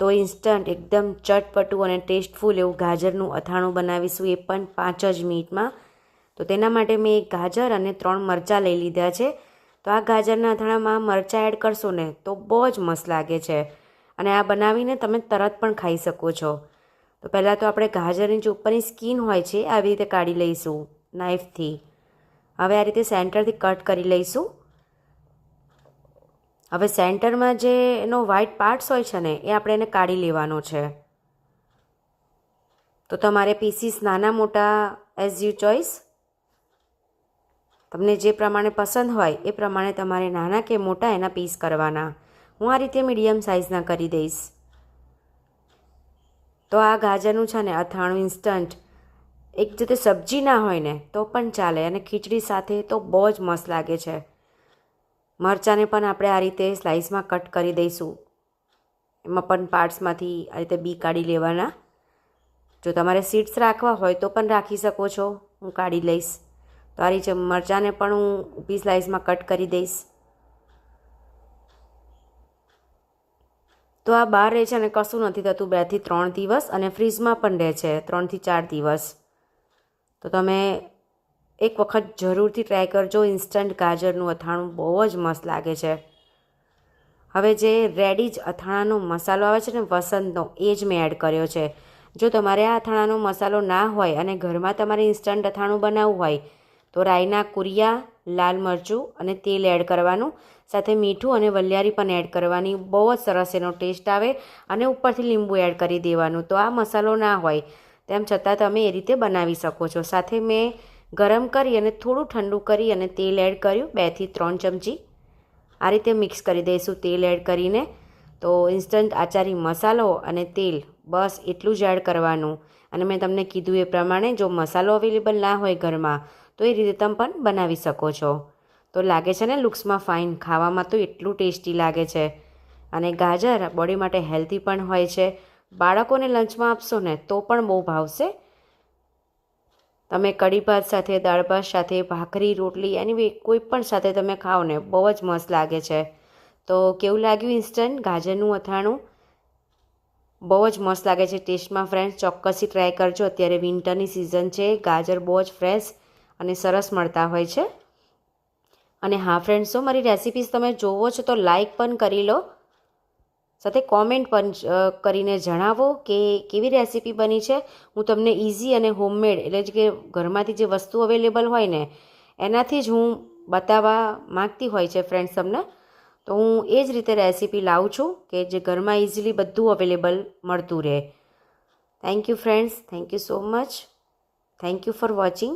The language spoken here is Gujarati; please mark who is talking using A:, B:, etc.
A: તો ઇન્સ્ટન્ટ એકદમ ચટપટું અને ટેસ્ટફુલ એવું ગાજરનું અથાણું બનાવીશું એ પણ પાંચ જ મિનિટમાં. તો તેના માટે મેં એક ગાજર અને ત્રણ મરચાં લઈ લીધા છે. તો આ ગાજરના અથાણામાં મરચાં એડ કરશો ને તો બહુ જ મસ્ત લાગે છે. અને આ બનાવીને તમે તરત પણ ખાઈ શકો છો. તો પહેલાં તો આપણે ગાજરની જે ઉપરની સ્કીન હોય છે, આવી રીતે કાઢી લઈશું નાઇફથી હવે આ રીતે સેન્ટરથી કટ કરી લઈશું. હવે સેન્ટરમાં જે એનો વ્હાઇટ પાર્ટ્સ હોય છે ને, એ આપણે એને કાઢી લેવાનો છે. તો તમારે પીસીસ નાના મોટા એઝ યુ ચોઈસ તમને જે પ્રમાણે પસંદ હોય, એ પ્રમાણે તમારે નાના કે મોટા એના પીસ કરવાના. હું આ રીતે મીડિયમ સાઇઝના કરી દઈશ. તો આ ગાજરનું છે ને, અથાણું ઇન્સ્ટન્ટ એક રીતે સબ્જી ના હોય ને, તો પણ ચાલે અને ખીચડી સાથે તો બહુ જ મસ્ત લાગે છે. મરચાંને પણ આપણે આ રીતે સ્લાઇસમાં કટ કરી દઈશું. એમાં પણ પાર્ટ્સમાંથી આ રીતે બી કાઢી લેવાના. જો તમારે સીડ્સ રાખવા હોય તો પણ રાખી શકો છો. હું કાઢી લઈશ. તો આ રીતે મરચાંને પણ હું ઊભી સ્લાઇસમાં કટ કરી દઈશ. તો આ બહાર રહે છે અને કશું નથી થતું. બેથી ત્રણ દિવસ અને ફ્રીજમાં પણ રહે છે. ત્રણથી ચાર દિવસ. તો તમે એક વખત જરૂરથી ટ્રાય કરજો. ઇન્સ્ટન્ટ ગાજરનું અથાણું બહુ જ મસ્ત લાગે છે. હવે જે રેડી જ અથાણાનો મસાલો આવે છે ને, વસંતનો, એ જ મેં એડ કર્યો છે. જો તમારે આ અથાણાનો મસાલો ના હોય અને ઘરમાં તમારે ઇન્સ્ટન્ટ અથાણું બનાવવું હોય, તો રાઈના કુરિયા, લાલ મરચું અને તેલ એડ કરવાનું. સાથે મીઠું અને વલિયારી પણ એડ કરવાની. બહુ જ સરસ એનો ટેસ્ટ આવે અને ઉપરથી લીંબુ એડ કરી દેવાનું. તો આ મસાલો ના હોય, તેમ છતાં તમે એ રીતે બનાવી શકો છો. સાથે મેં ગરમ કરી અને થોડું ઠંડુ કરી અને તેલ એડ કર્યું બેથી ત્રણ ચમચી. આ રીતે મિક્સ કરી દઈશું તેલ એડ કરીને. તો ઇન્સ્ટન્ટ આચારી મસાલો અને તેલ, બસ એટલું જ એડ કરવાનું. અને મેં તમને કીધું એ પ્રમાણે જો મસાલો અવેલેબલ ના હોય ઘરમાં, તો એ રીતે તમે પણ બનાવી શકો છો. તો લાગે છે ને લુક્સમાં ફાઇન, ખાવામાં તો એટલું ટેસ્ટી લાગે છે. અને ગાજર, બોડી માટે હેલ્ધી પણ હોય છે. બાળકોને લંચમાં આપશો ને, તો પણ બહુ ભાવશે. તમે કઢી ભાત સાથે, દાળ ભાત સાથે, ભાખરી, રોટલી એની બી કોઈ પણ સાથે તમે ખાઓ ને બહુ જ મસ્ત લાગે છે. તો કેવું લાગ્યું ઇન્સ્ટન્ટ ગાજરનું અથાણું? બહુ જ મસ્ત લાગે છે ટેસ્ટમાં ફ્રેન્ડ્સ ચોક્કસથી ટ્રાય કરજો. અત્યારે વિન્ટરની સિઝન છે. ગાજર બહુ જ ફ્રેશ અને સરસ મળતા હોય છે. અને હા ફ્રેન્ડ્સો મારી રેસિપીસ તમે જોવો છો તો લાઇક પણ કરી લો. સાથે કોમેન્ટ પણ કરીને જણાવો કે કેવી રેસિપી બની છે. હું તમને ઇઝી અને હોમમેડ એટલે કે ઘરમાંથી જે વસ્તુ અવેલેબલ હોય ને, એનાથી જ હું બતાવવા માગતી હોય છે ફ્રેન્ડ્સ તમને. તો હું એ જ રીતે રેસિપી લાવું છું કે જે ઘરમાં ઇઝીલી બધું અવેલેબલ મળતું રહે. Thank you friends thank you so much thank you for watching